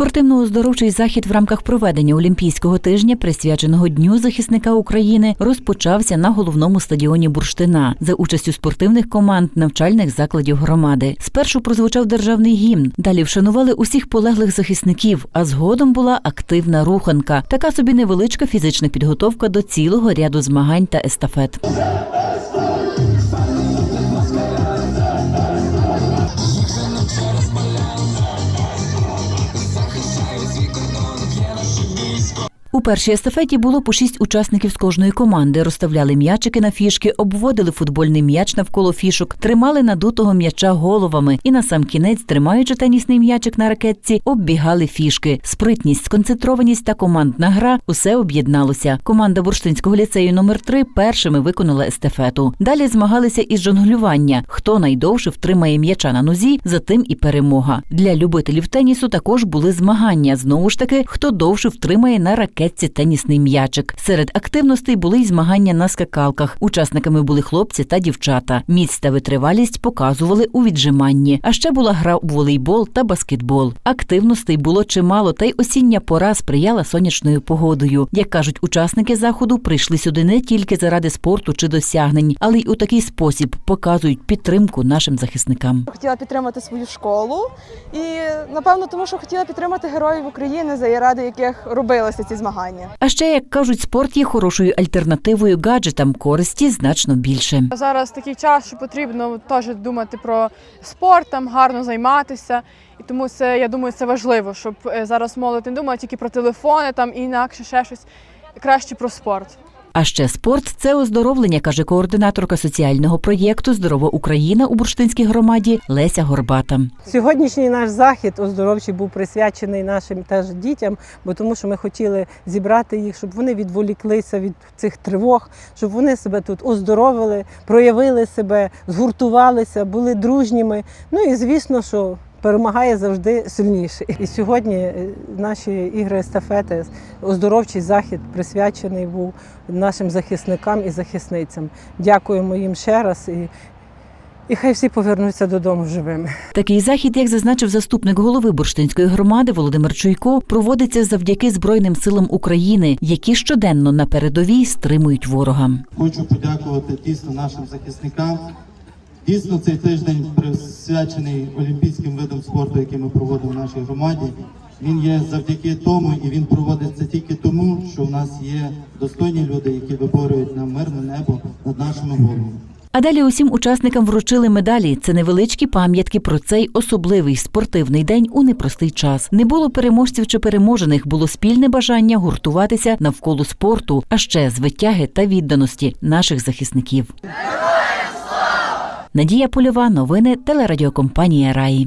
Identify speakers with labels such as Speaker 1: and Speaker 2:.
Speaker 1: Спортивно-оздоровчий захід в рамках проведення Олімпійського тижня, присвяченого Дню захисника України, розпочався на головному стадіоні Бурштина за участю спортивних команд навчальних закладів громади. Спершу прозвучав державний гімн. Далі вшанували усіх полеглих захисників. А згодом була активна руханка. Така собі невеличка фізична підготовка до цілого ряду змагань та естафет. У першій естафеті було по шість учасників з кожної команди. Розставляли м'ячики на фішки, обводили футбольний м'яч навколо фішок, тримали надутого м'яча головами і на сам кінець, тримаючи тенісний м'ячик на ракетці, оббігали фішки. Спритність, сконцентрованість та командна гра усе об'єдналося. Команда Бурштинського ліцею номер 3 першими виконала естафету. Далі змагалися із жонглювання. Хто найдовше втримає м'яча на нозі, за тим і перемога. Для любителів тенісу також були змагання. Знову ж таки, хто довше втримає на ракетці тенісний м'ячик. Серед активностей були й змагання на скакалках. Учасниками були хлопці та дівчата. Міць та витривалість показували у віджиманні. А ще була гра у волейбол та баскетбол. Активностей було чимало, та й осіння пора сприяла сонячною погодою. Як кажуть учасники заходу, прийшли сюди не тільки заради спорту чи досягнень, але й у такий спосіб показують підтримку нашим захисникам.
Speaker 2: Хотіла підтримати свою школу і напевно тому, що хотіла підтримати героїв України, заради яких робилися ці змагання.
Speaker 1: А ще, як кажуть, спорт є хорошою альтернативою гаджетам, користі значно більше.
Speaker 3: Зараз такий час, що потрібно теж думати про спорт, там гарно займатися. І тому це я думаю, це важливо, щоб е, зараз молодь не думала тільки про телефони, там і інакше ще щось. Краще про спорт.
Speaker 1: А ще спорт це оздоровлення, каже координаторка соціального проєкту Здорова Україна у Бурштинській громаді Леся Горбата.
Speaker 4: Сьогоднішній наш захід оздоровчий був присвячений нашим теж дітям, бо тому що ми хотіли зібрати їх, щоб вони відволіклися від цих тривог, щоб вони себе тут оздоровили, проявили себе, згуртувалися, були дружніми. Ну і звісно, що. Перемагає завжди сильніший. І сьогодні е, наші ігри естафети, оздоровчий захід присвячений був нашим захисникам і захисницям. Дякуємо їм ще раз і, і хай всі повернуться додому живими.
Speaker 1: Такий захід, як зазначив заступник голови Бурштинської громади Володимир Чуйко, проводиться завдяки Збройним силам України, які щоденно на передовій стримують ворога.
Speaker 5: Хочу подякувати дійсно нашим захисникам. Дійсно, цей тиждень присвячений олімпійським видам спорту, який ми проводимо в нашій громаді. Він є завдяки тому, і він проводиться тільки тому, що в нас є достойні люди, які виборюють нам мирне небо над нашими головами.
Speaker 1: А далі усім учасникам вручили медалі. Це невеличкі пам'ятки про цей особливий спортивний день у непростий час. Не було переможців чи переможених, було спільне бажання гуртуватися навколо спорту, а ще звитяги та відданості наших захисників. Надія Польова, новини телерадіокомпанія Раї.